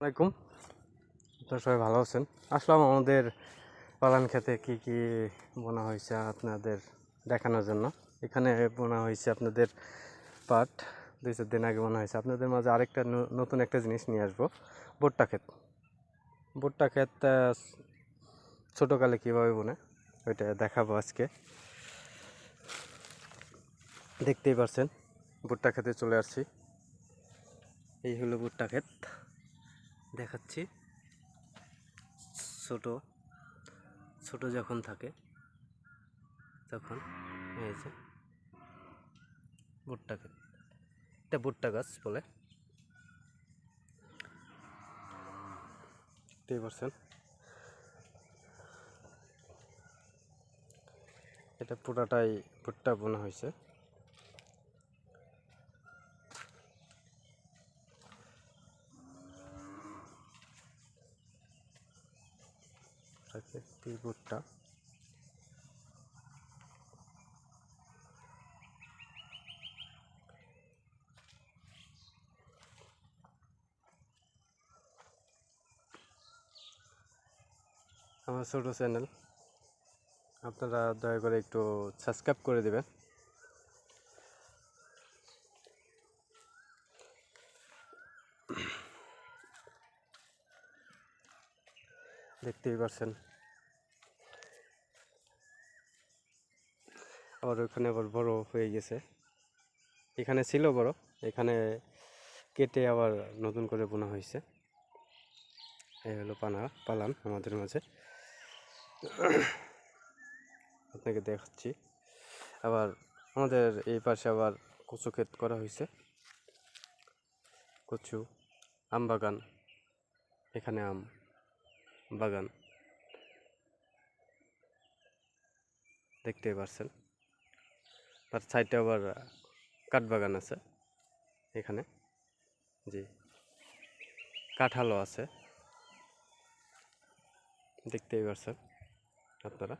আসসালামাইকুম আপনারা সবাই ভালো আছেন? আসলাম আমাদের পালান খেতে কি কি বোনা হয়েছে আপনাদের দেখানোর জন্য। এখানে বোনা হয়েছে আপনাদের পাট, দুই চার দিন আগে বোনা হয়েছে। আপনাদের মাঝে আরেকটা নতুন একটা জিনিস নিয়ে আসব, ভুট্টা ক্ষেত। ভুট্টা ক্ষেত ছোটোকালে কীভাবে বোনে, ওইটা দেখাবো আজকে। দেখতেই পারছেন, ভুট্টা খেতে চলে আসছি। এই হলো ভুট্টা ক্ষেত। দেখাচ্ছি। ছোট ছোট যখন থাকে, তখন এই যে ভুট্টা গাছ এটা ভুট্টা গাছ বলে। দেখতেই পারছেন এটা পুরাটাই ভুট্টা বোনা হয়েছে। একটি ভুট্টা আমার ছোটো চ্যানেল আপনারা দয়া করে একটু সাবস্ক্রাইব করে দেবেন। দেখতেই পারছেন। আবার ওখানে আবার বড় হয়ে গেছে। এখানে ছিল বড়, এখানে কেটে আবার নতুন করে বোনা হয়েছে। এই হলো পানা, পালান আমাদের মাঝে। আপনাকে দেখাচ্ছি। আবার আমাদের এই পাশে আবার কচু ক্ষেত করা হয়েছে। কচু আম বাগান এখানে আম। বাগান। দেখতেই পারছেন। তার সাইডে আবার কাঠবাগান আছে এখানে। জি। কাঁঠালও আছে। দেখতেই পারছেন আপনারা।